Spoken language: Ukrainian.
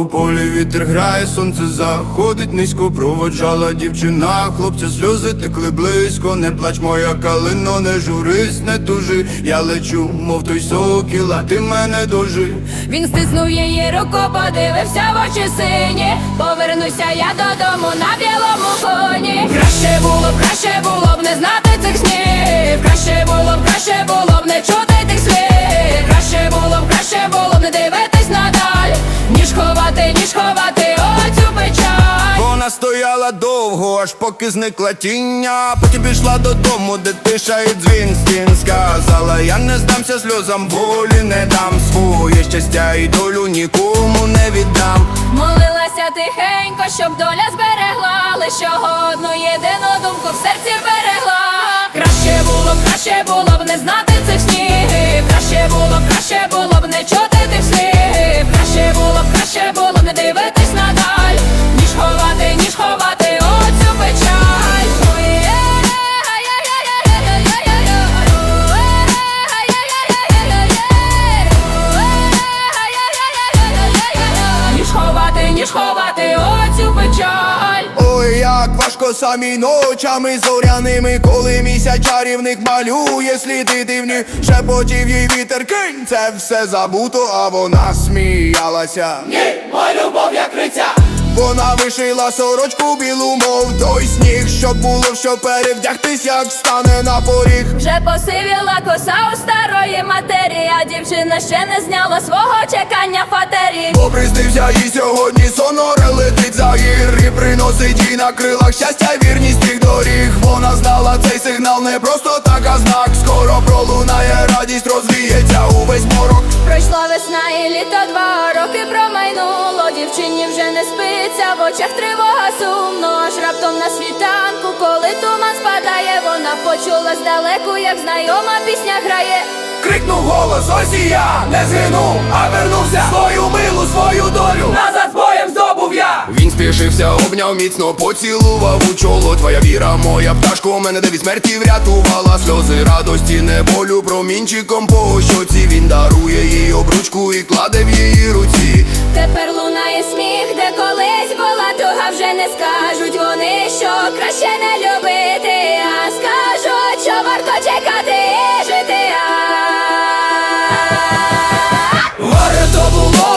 У полі вітер грає, сонце заходить низько, проводжала дівчина, хлопця сльози текли близько, не плач, моя калино, не журись, не тужи. Я лечу, мов той сокіл, а ти мене дожи. Він стиснув її руку, подивився в очі сині. Повернуся я додому на білому коні. Краще було б, краще було б не знати цих снів. Краще було б, краще було б не чути стояла довго, аж поки зникла тіння. Потім пішла додому, де тиша і дзвін стін Сказала, я не здамся сльозам, болі не дам своє щастя і долю нікому не віддам. Молилася тихенько, щоб доля зберегла лише одну єдину думку в серці берегла. Краще було б, краще було б не знати цих снів. Краще було б, краще було б не чути ніж оцю печаль. Ой, як важко самі ночами зоряними, коли місяць чарівник малює сліди дивні, шепотів їй вітер кинь, це все забуто, а вона сміялася. Ні, Вона вишила сорочку білу, мов той сніг, щоб було що перевдягтись, як стане на поріг. Вже посивіла коса у старої матері, а дівчина ще не зняла свого чекання фатері. Бо приснився їй сьогодні соноре летить за гір І приносить їй на крилах щастя вірність тих доріг Вона знала цей сигнал не просто так, а знак Скоро пролунає радість, розвіється увесь морок Пройшла весна і літо, два роки промайнуло. Дівчині вже не спиться, в очах тривога сумно. Аж раптом на світанку, коли туман спадає, вона почула здалеку, як знайома пісня грає. Крикнув голос, ось і я! Не згинув, а вернувся. Свою милу, свою долю. Назад боєм здобув я. Він спішився, обняв міцно, поцілував. У чоло Твоя віра, моя важко мене деві смерті врятувала сльози радості, не болю промінчиком по щоці Він дарує їй обручку і кладе в її руці. Тепер лунає сміх, де колись була туга вже не скажуть вони, що краще не любити, а скажуть, що варто чекати і жити. Варто було.